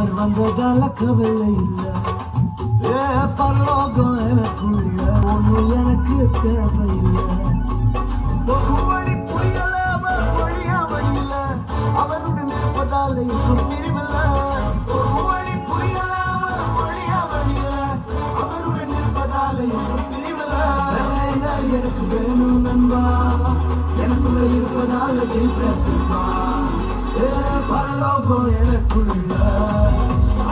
அவர் வந்ததால கவலை இல்லை. ஏ பரலோகம் எனக்குள்ள ஒண்ணு எனக்கு தேவையில்லை. ஒரு புரியல அவர் வழியாம இல்ல அவருடன் இப்போ வழி புரியல அவர் வழியாம இல்ல அவருடன் இருப்பதால இப்போ எனக்கு வேணும் நண்பா எனக்குள்ள இருப்பதால் ஜெயிப்பா பரலோகம் எனக்குள்ள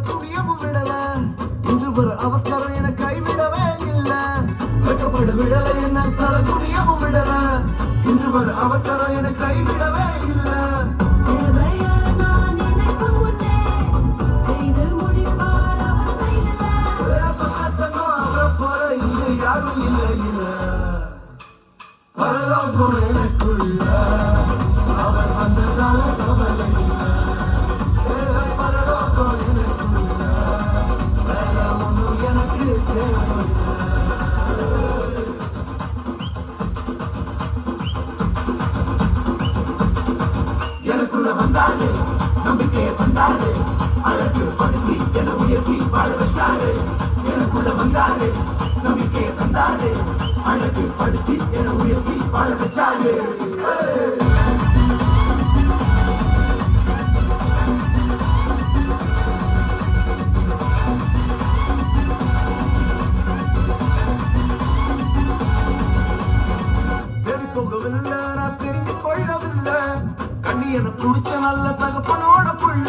என்ன தலை விடல. இன்று வர அவக்காரம் என கைவிடவே இல்ல. வைக்கப்பட விடல என்ன தர குனியவும் விடல. இன்று வர அவக்காரம் என கைவிடவே இல்ல. யாரும் பரலோகம் எனக்குள்ள அழகு படுத்தி என உயர்த்தி வாழ வச்சாரு எனக்குள்ள வந்தாரு நம்பிக்கையை தந்தாரு அழகு படுத்தி என உயர்த்தி வாழ வச்சாரு தேடி நான் தெரிந்து கொள்ளவில்லை. கண்ணி என குடிச்ச நல்ல தகப்பனோட புள்ள.